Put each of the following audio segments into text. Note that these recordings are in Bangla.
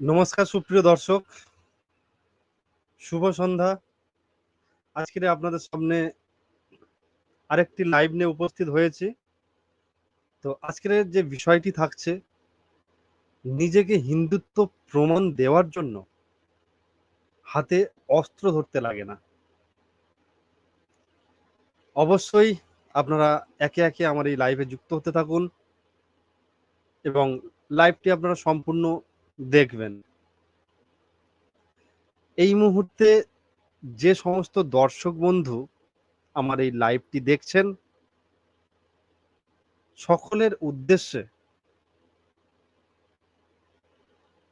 নমস্কার, সুপ্রিয় দর্শক। শুভ সন্ধ্যা। আজকে আপনাদের সামনে আরেকটি লাইভ নিয়ে উপস্থিত হয়েছি। তো আজকের যে বিষয়টি থাকছে, নিজেকে হিন্দুত্ব প্রমাণ দেওয়ার জন্য হাতে অস্ত্র ধরতে লাগে না। অবশ্যই আপনারা একে একে আমার এই লাইভে যুক্ত হতে থাকুন এবং লাইভটি আপনারা সম্পূর্ণ দেখবেন। এই মুহূর্তে যে সমস্ত দর্শক বন্ধু আমার এই লাইভটি দেখছেন, সকলের উদ্দেশ্যে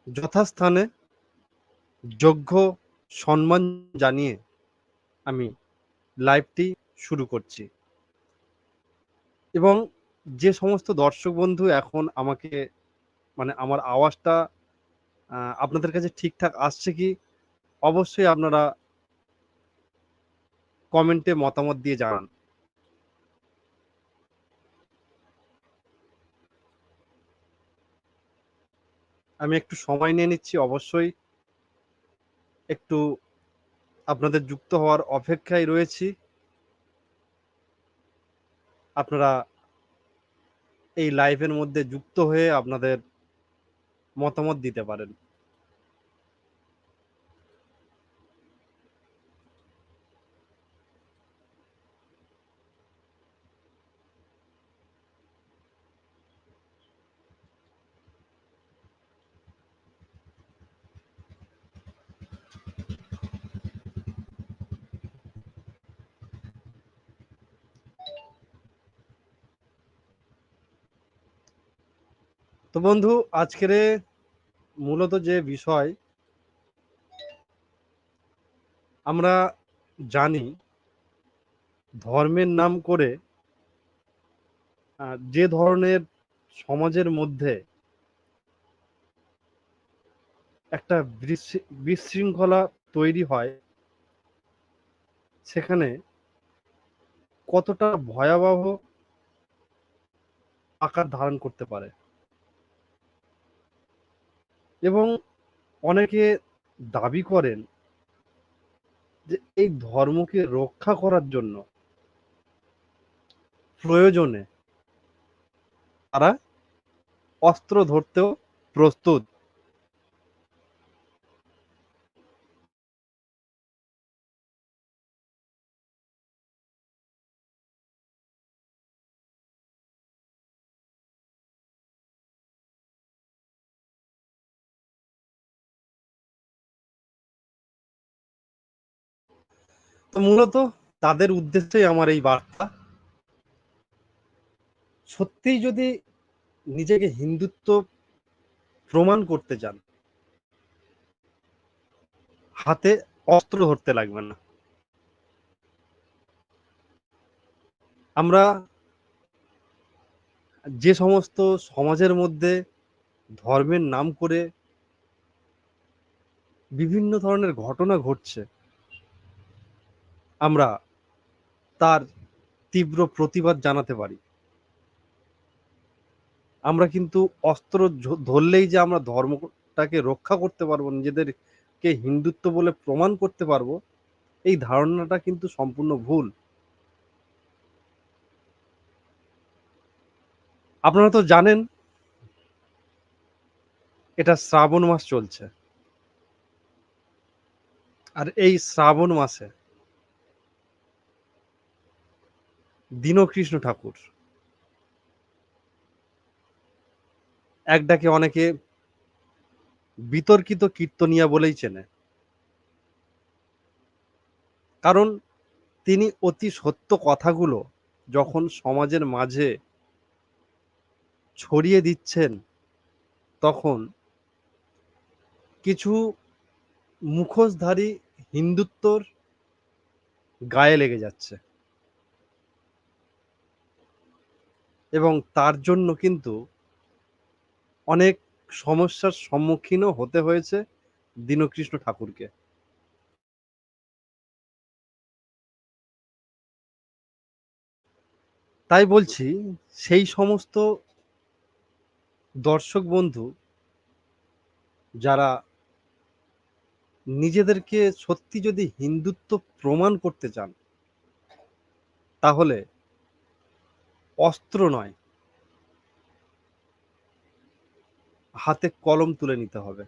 যথাস্থানে যোগ্য সম্মান জানিয়ে আমি লাইভটি শুরু করছি। এবং যে সমস্ত দর্শক বন্ধু এখন আমাকে মানে আমার আওয়াজটা আপনাদের কাছে ঠিকঠাক আসছে কি? অবশ্যই আপনারা কমেন্টে মতামত দিয়ে জানান। আমি একটু সময় নিয়ে নিচ্ছি, অবশ্যই একটু আপনাদের যুক্ত হওয়ার অপেক্ষায় রয়েছি। আপনারা এই লাইভের মধ্যে যুক্ত হয়ে আপনাদের মতামত দিতে পারেন। তো বন্ধু, আজকের মূলত যে বিষয়, আমরা জানি ধর্মের নাম করে যে ধরনের সমাজের মধ্যে একটা বিশৃঙ্খলা তৈরি হয়, সেখানে কতটা ভয়াবহ আকার ধারণ করতে পারে। এবং অনেকে দাবি করেন যে এই ধর্মকে রক্ষা করার জন্য প্রয়োজনে তারা অস্ত্র ধরতেও প্রস্তুত। মূলত তাদের উদ্দেশ্যেই আমার এই বার্তা। সত্যিই যদি নিজেকে হিন্দুত্ব প্রমাণ করতে চান, হাতে অস্ত্র ধরতে লাগবে না। আমরা যে সমস্ত সমাজের মধ্যে ধর্মের নাম করে বিভিন্ন ধরনের ঘটনা ঘটছে আমরা তার তীব্র প্রতিবাদ জানাতে পারি। আমরা কিন্তু অস্ত্র ধরলেই যে আমরা ধর্মটাকে রক্ষা করতে পারব, নিজেদেরকে হিন্দুত্ব বলে প্রমাণ করতে পারব, এই ধারণাটা কিন্তু সম্পূর্ণ ভুল। আপনারা তো জানেন, এটা শ্রাবণ মাস চলছে। আর এই শ্রাবণ মাসে দীনকৃষ্ণ ঠাকুর। এক ডাকে অনেকে বিতর্কিত কীর্তনিয়া বলেই চেনে। কারণ তিনি অতি সত্য কথাগুলো যখন সমাজের মাঝে ছড়িয়ে দিচ্ছেন, তখন কিছু মুখোশধারী হিন্দুত্বর গায়ে লেগে যাচ্ছে। এবং তার জন্য কিন্তু অনেক সমস্যার সম্মুখীনও হতে হয়েছে দীনকৃষ্ণ ঠাকুরকে। তাই বলছি, সেই সমস্ত দর্শক বন্ধু যারা নিজেদেরকে সত্যি যদি হিন্দুত্ব প্রমাণ করতে চান, তাহলে অস্ত্র নয়। হাতে কলম তুলে নিতে হবে।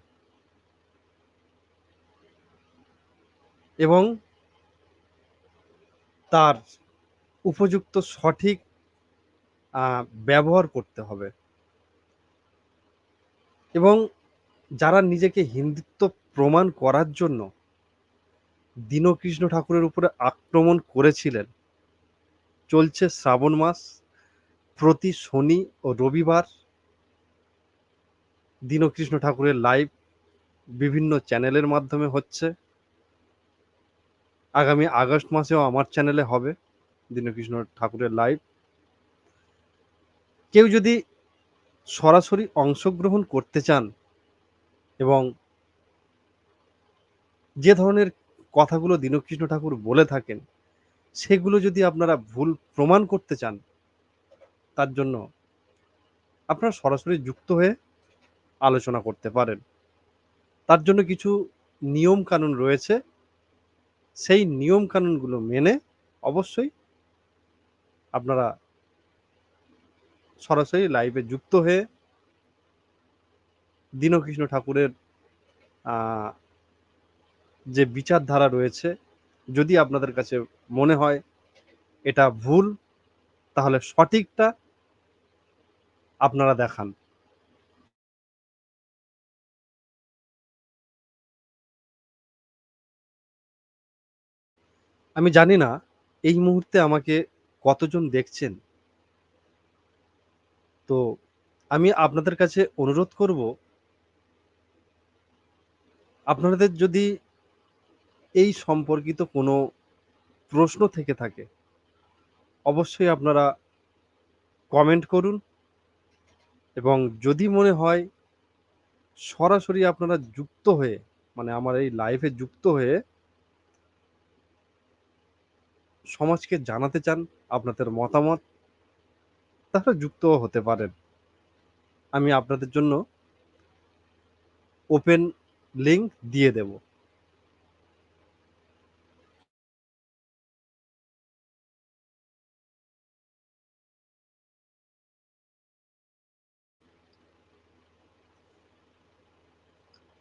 এবং তার উপযুক্ত সঠিক ব্যবহার করতে হবে। এবং যারা নিজেকে হিন্দুত্ব প্রমাণ করার জন্য দীনকৃষ্ণ ঠাকুরের উপরে আক্রমণ করেছিলেন, চলছে শ্রাবণ মাস। প্রতি শনি ও রবিবার দীনকৃষ্ণ ঠাকুরের লাইভ বিভিন্ন চ্যানেলের মাধ্যমে হচ্ছে। আগামী আগস্ট মাসেও আমার চ্যানেলে হবে দীনকৃষ্ণ ঠাকুরের লাইভ কেউ যদি সরাসরি অংশগ্রহণ করতে চান এবং যে ধরনের কথাগুলো দীনকৃষ্ণ ঠাকুর বলে থাকেন, সেগুলো যদি আপনারা ভুল প্রমাণ করতে চান তার জন্য আপনারা সরাসরি যুক্ত হয়ে আলোচনা করতে পারেন। তার জন্য কিছু নিয়ম কানুন রয়েছে। সেই নিয়ম কানুনগুলো মেনে অবশ্যই আপনারা সরাসরি লাইভে যুক্ত হয়ে দীনকৃষ্ণ ঠাকুরের যে বিচারধারা রয়েছে, যদি আপনাদের কাছে মনে হয় এটা ভুল, তাহলে সঠিকটা আপনারা দেখান। আমি জানি না, এই মুহূর্তে আমাকে কতজন দেখছেন। তো, আমি আপনাদের কাছে অনুরোধ করব, আপনাদের যদি এই সম্পর্কিত কোনো প্রশ্ন থেকে থাকে, অবশ্যই আপনারা কমেন্ট করুন। এবং যদি মনে হয় সরাসরি আপনারা যুক্ত হয়ে মানে আমার এই লাইফে যুক্ত হয়ে সমাজকে জানাতে চান, আপনাদের মতামত তাহলে যুক্ত হতে পারেন। আমি আপনাদের জন্য ওপেন লিঙ্ক দিয়ে দেব।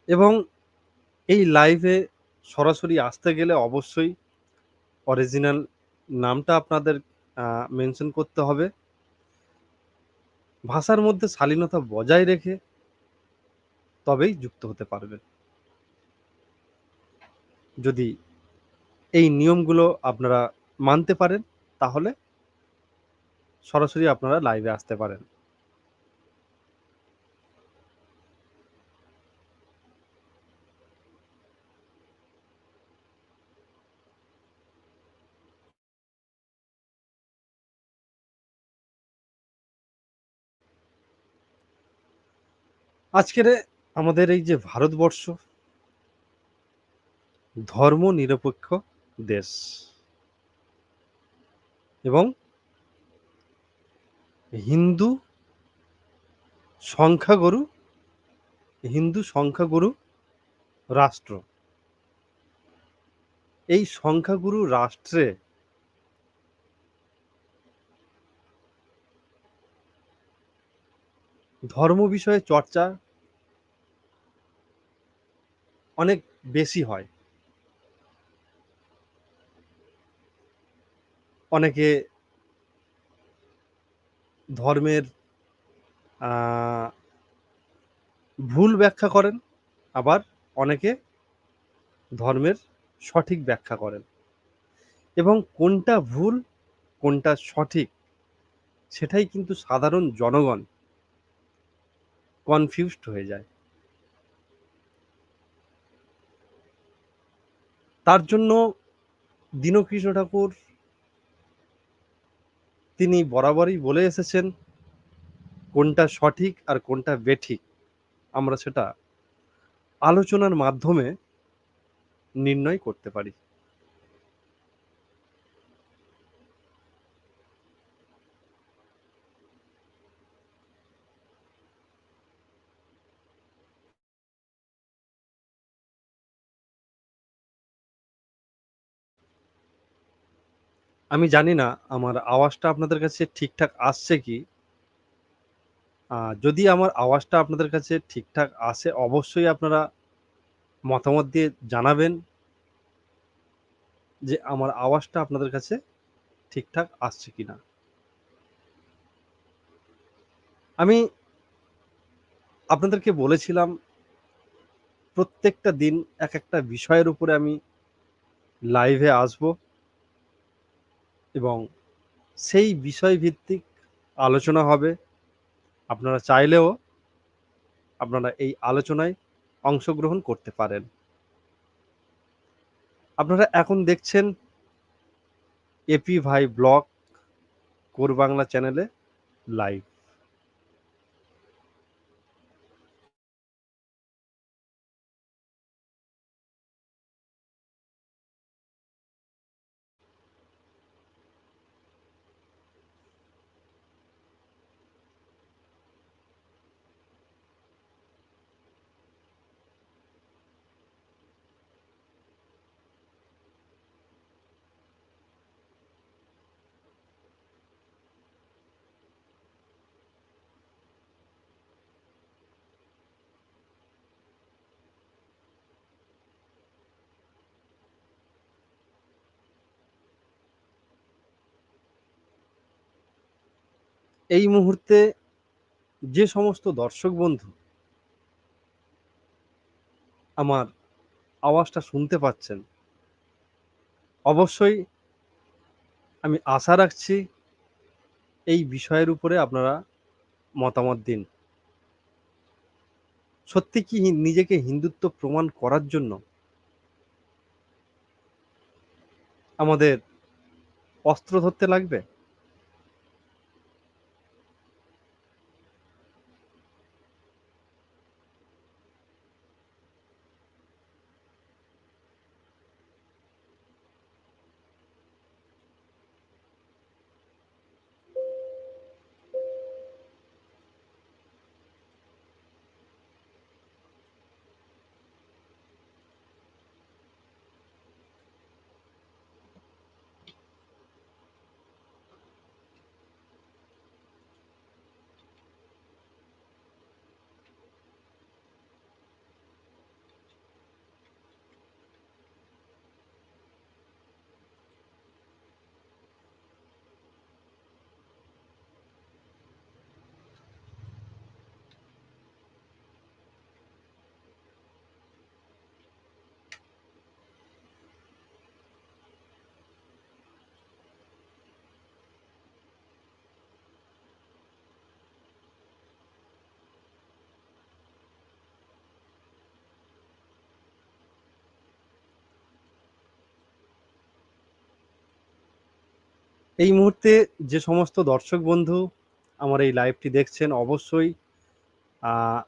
এবং এই লাইভে সরাসরি আসতে গেলে অবশ্যই অরিজিনাল নামটা আপনাদের মেনশন করতে হবে। ভাষার মধ্যে শালীনতা বজায় রেখে তবেই যুক্ত হতে পারবেন। যদি এই নিয়মগুলো আপনারা মানতে পারেন, তাহলে সরাসরি আপনারা লাইভে আসতে পারেন। আজকের আমাদের এই যে ভারতবর্ষ, ধর্ম নিরপেক্ষ দেশ এবং হিন্দু সংখ্যাগুরু হিন্দু সংখ্যাগুরু রাষ্ট্র। এই সংখ্যাগুরু রাষ্ট্রে ধর্ম বিষয়ে চর্চা অনেক বেশি হয়। অনেকে ধর্মের ভুল ব্যাখ্যা করেন, আবার অনেকে ধর্মের সঠিক ব্যাখ্যা করেন। এবং কোনটা ভুল, কোনটা সঠিক, সেটাই কিন্তু সাধারণ জনগণ কনফিউজড হয়ে যায়। তার জন্য দীনকৃষ্ণ ঠাকুর তিনি বরাবরই বলে এসেছেন, কোনটা সঠিক আর কোনটা বেঠিক। আমরা সেটা আলোচনার মাধ্যমে নির্ণয় করতে পারি। আমি জানি না, আমার আওয়াজটা আপনাদের কাছে ঠিকঠাক আসছে কি? যদি আমার আওয়াজটা আপনাদের কাছে ঠিকঠাক আসে, অবশ্যই আপনারা মতামত দিয়ে জানাবেন যে আমার আওয়াজটা আপনাদের কাছে ঠিকঠাক আসছে কি না আমি আপনাদেরকে বলেছিলাম, প্রত্যেকটা দিন এক একটা বিষয়ের উপরে আমি লাইভে আসব। এবং সেই বিষয়ভিত্তিক আলোচনা হবে। আপনারা চাইলেও আপনারা এই আলোচনায় অংশগ্রহণ করতে পারেন। আপনারা এখন দেখছেন এপি ভাই ব্লগ, কোর বাংলা চ্যানেলে লাইভ। এই মুহূর্তে যে সমস্ত দর্শক বন্ধু আমার আওয়াজটা শুনতে পাচ্ছেন, অবশ্যই আমি আশা রাখছি এই বিষয়ের উপরে আপনারা মতামত দিন। সত্যি কি নিজেকে হিন্দুত্ব প্রমাণ করার জন্য আমাদের অস্ত্র ধরতে লাগবে? এই মুহূর্তে যে সমস্ত দর্শক বন্ধু আমার এই লাইভটি দেখছেন, অবশ্যই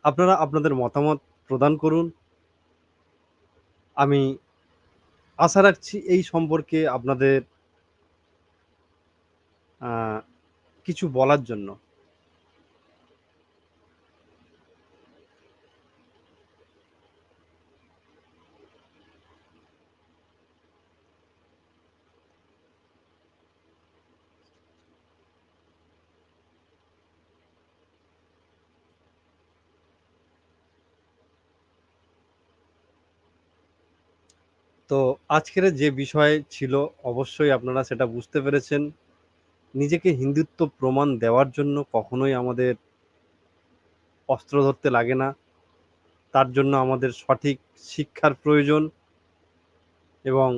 আপনারা আপনাদের মতামত প্রদান করুন। আমি আশা রাখছি এই সম্পর্কে আপনাদের কিছু বলার জন্য। তো আজকের যে বিষয় ছিল, অবশ্যই আপনারা সেটা বুঝতে পেরেছেন। নিজেকে হিন্দুত্ব প্রমাণ দেওয়ার জন্য কখনোই আমাদের অস্ত্র ধরতে লাগে না। তার জন্য আমাদের সঠিক শিক্ষার প্রয়োজন এবং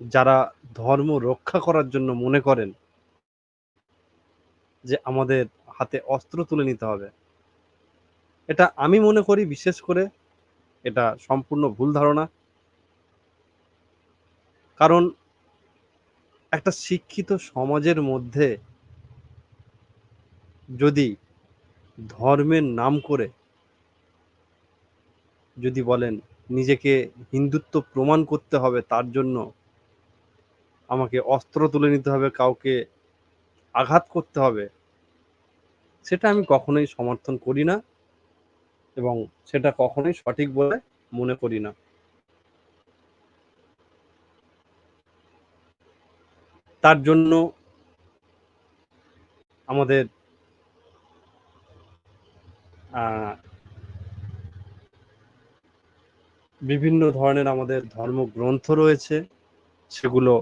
যারা ধর্ম রক্ষা করার জন্য মনে করেন যে আমাদের হাতে অস্ত্র তুলে নিতে হবে। এটা আমি মনে করি বিশেষ করে এটা সম্পূর্ণ ভুল ধারণা। কারণ একটা শিক্ষিত সমাজের মধ্যে যদি ধর্মের নাম করে যদি বলেন নিজেকে হিন্দুত্ব প্রমাণ করতে হবে তার জন্য আমাকে অস্ত্র তুলে নিতে হবে, কাউকে আঘাত করতে হবে। সেটা আমি কখনোই সমর্থন করি না এবং সেটা কখনোই সঠিক বলে মনে করি না। তার জন্য আমাদের বিভিন্ন ধরনের আমাদের ধর্মগ্রন্থ রয়েছে, সেগুলো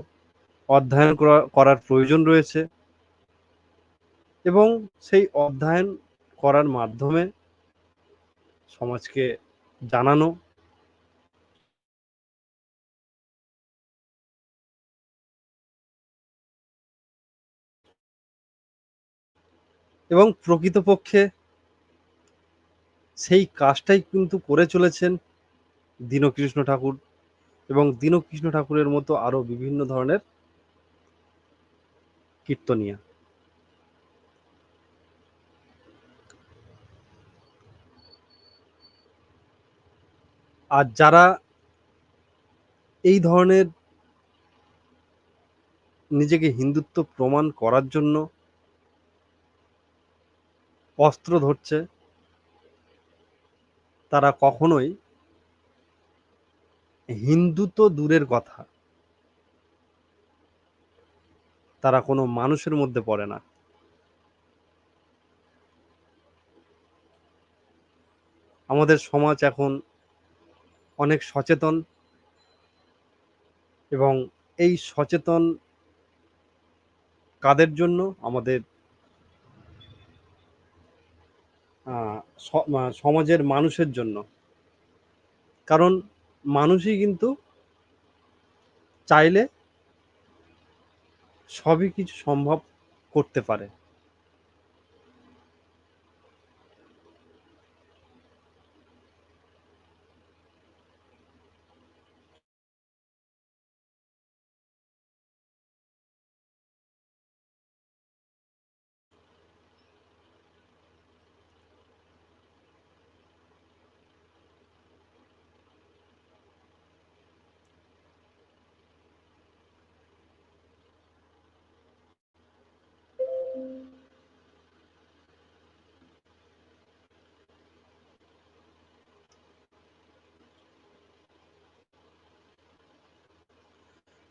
অধ্যয়ন করার প্রয়োজন রয়েছে এবং সেই অধ্যয়ন করার মাধ্যমে সমাজকে জানানো এবং প্রকৃতপক্ষে সেই কাজটাই কিন্তু করে চলেছেন দীনকৃষ্ণ ঠাকুর এবং দীনকৃষ্ণ ঠাকুরের মতো আরও বিভিন্ন ধরনের কীর্তনিয়া। আর যারা এই ধরনের নিজেকে হিন্দুত্ব প্রমাণ করার জন্য অস্ত্র ধরছে, তারা কখনোই হিন্দু তো দূরের কথা। তারা কোনো মানুষের মধ্যে পড়ে না। আমাদের সমাজ এখন অনেক সচেতন এবং এই সচেতন কাদের জন্য? আমাদের সমাজের মানুষের জন্য। কারণ মানুষই কিন্তু চাইলে সবই কিছু সম্ভব করতে পারে।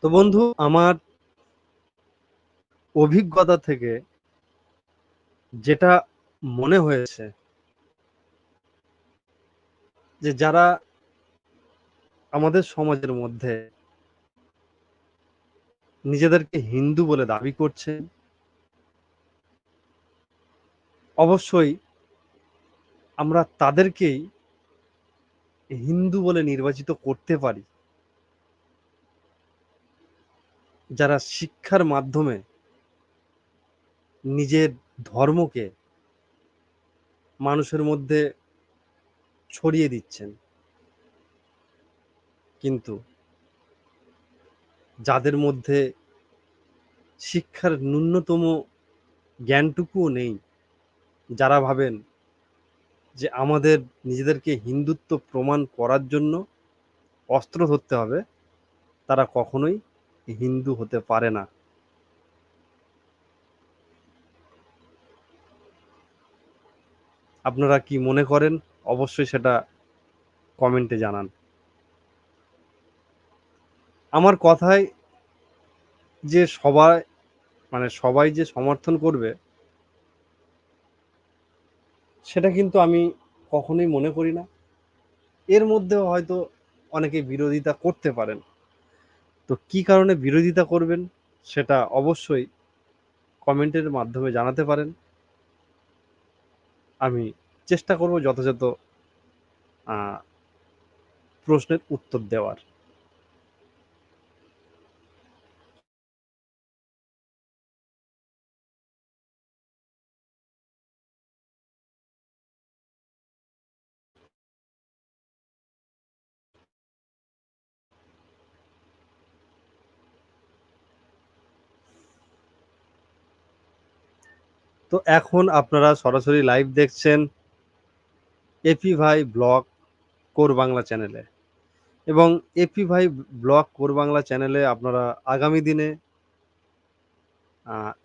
তো বন্ধু, আমার অভিজ্ঞতা থেকে যেটা মনে হয়েছে যে যারা আমাদের সমাজের মধ্যে নিজেদেরকে হিন্দু বলে দাবি করছে অবশ্যই আমরা তাদেরকেই হিন্দু বলে নির্বাচিত করতে পারি। যারা শিক্ষার মাধ্যমে নিজের ধর্মকে মানুষের মধ্যে ছড়িয়ে দিচ্ছেন। কিন্তু যাদের মধ্যে শিক্ষার ন্যূনতম জ্ঞানটুকুও নেই, যারা ভাবেন যে আমাদের নিজেদেরকে হিন্দুত্ব প্রমাণ করার জন্য অস্ত্র ধরতে হবে, তারা কখনোই হিন্দু হতে পারে না। আপনারা কি মনে করেন? অবশ্যই সেটা কমেন্টে জানান। আমার কথায় যে সবাই মানে সবাই যে সমর্থন করবে, সেটা কিন্তু আমি কখনোই মনে করি না। এর মধ্যেও হয়তো অনেকে বিরোধিতা করতে পারেন। তো কি কারণে বিরোধিতা করবেন সেটা অবশ্যই কমেন্টের মাধ্যমে জানাতে পারেন। আমি চেষ্টা করব যথাযথ প্রশ্নের উত্তর দেওয়ার। তো এখন আপনারা সরাসরি লাইভ দেখছেন এপি ভাই ব্লগ কোর বাংলা চ্যানেলে এবং এপি ভাই ব্লগ কোর বাংলা চ্যানেলে আপনারা আগামী দিনে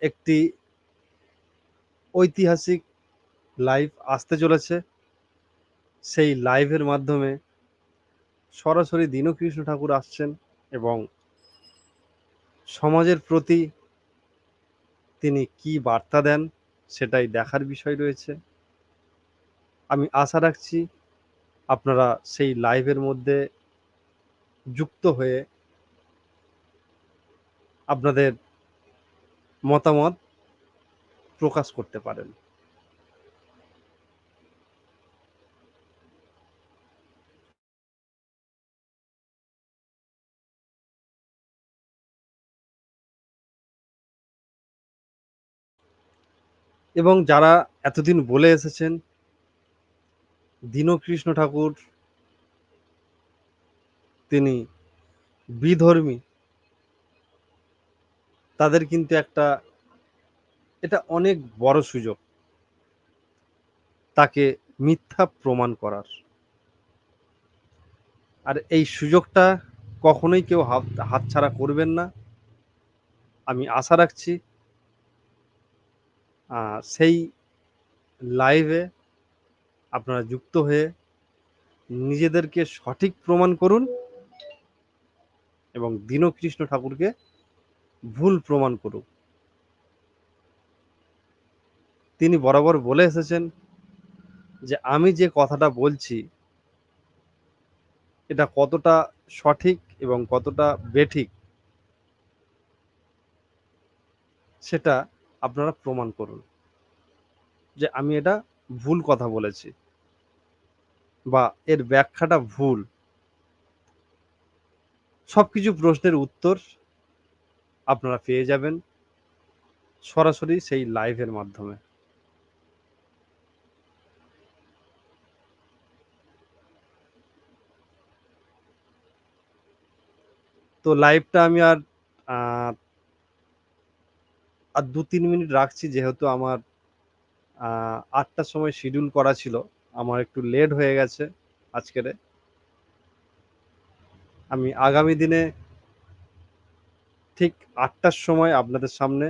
একটি ঐতিহাসিক লাইভ আসতে চলেছে। সেই লাইভের মাধ্যমে সরাসরি দীনকৃষ্ণ ঠাকুর আসছেন এবং সমাজের প্রতি তিনি কি বার্তা দেন সেটাই দেখার বিষয় রয়েছে। আমি আশা রাখছি আপনারা সেই লাইভের মধ্যে যুক্ত হয়ে আপনাদের মতামত প্রকাশ করতে পারেন। এবং যারা এতদিন বলে এসেছেন, দীনকৃষ্ণ ঠাকুর, তিনি বিধর্মী, তাদের কিন্তু একটা, এটা অনেক বড় সুযোগ, তাকে মিথ্যা প্রমাণ করার। আর এই সুযোগটা কখনোই কেউ হাত, হাতছাড়া করবেন না। আমি আশা রাখছি সেই লাইভে আপনারা যুক্ত হয়ে নিজেদেরকে সঠিক প্রমাণ করুন এবং দীনকৃষ্ণ ঠাকুরকে ভুল প্রমাণ করুক। তিনি বরাবর বলে এসেছেন যে, আমি যে কথাটা বলছি, এটা কতটা সঠিক এবং কতটা বেঠিক, সেটা আপনারা প্রমাণ করুন। যে আমি এটা ভুল কথা বলেছি বা এর ব্যাখ্যাটা ভুল। সবকিছু প্রশ্নের উত্তর আপনারা পেয়ে যাবেন সরাসরি সেই লাইভের মাধ্যমে। তো লাইভটা আমি আর আর দু তিন মিনিট রাখছি, যেহেতু আমার আটটার সময় শিডিউল করা ছিল। আমার একটু লেট হয়ে গেছে আজকের আমি আগামী দিনে ঠিক আটটার সময় আপনাদের সামনে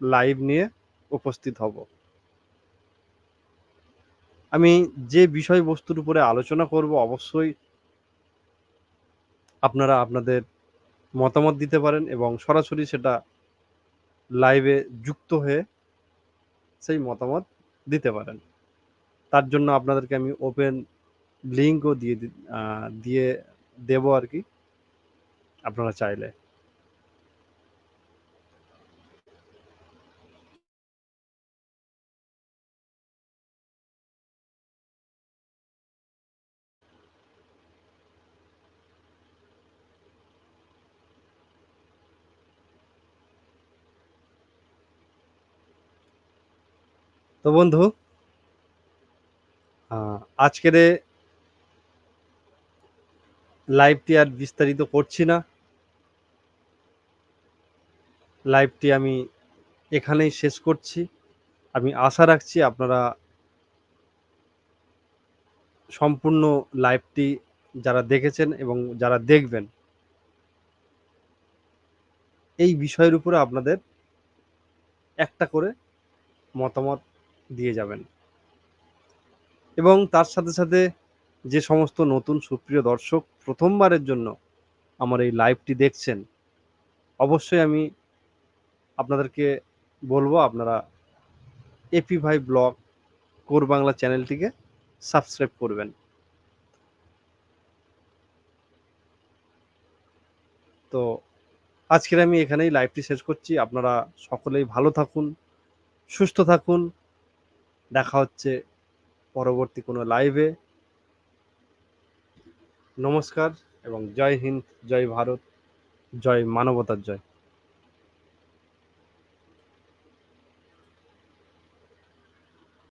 লাইভ নিয়ে উপস্থিত হব। আমি যে বিষয়বস্তুর উপরে আলোচনা করব, অবশ্যই আপনারা আপনাদের মতামত দিতে পারেন এবং সরাসরি সেটা লাইভে যুক্ত হয়ে সেই মতামত দিতে পারেন। তার জন্য আপনাদেরকে আমি ওপেন লিঙ্কও দিয়ে দিয়ে দেবো আর কি। আপনারা চাইলে। তো বন্ধু আজকের লাইভটি আর বিস্তারিত করছি না। লাইভটি আমি এখানেই শেষ করছি। আমি আশা রাখছি আপনারা সম্পূর্ণ লাইভটি যারা দেখেছেন এবং যারা দেখবেন, এই বিষয়ের উপরে আপনাদের একটা করে মতামত দিয়ে যাবেন। এবং তার সাথে সাথে যে সমস্ত নতুন সুপ্রিয় দর্শক প্রথমবারের জন্য আমার এই লাইভটি দেখছেন, অবশ্যই আমি আপনাদেরকে বলব আপনারা এপি ভাই ব্লগ কোর বাংলা চ্যানেলটিকে সাবস্ক্রাইব করবেন। তো আজকের আমি এখানেই লাইভটি শেষ করছি। আপনারা সকলেই ভালো থাকুন, সুস্থ থাকুন দেখা হচ্ছে পরবর্তী কোনো লাইভে নমস্কার এবং জয় হিন্দ জয় ভারত জয় মানবতার জয়।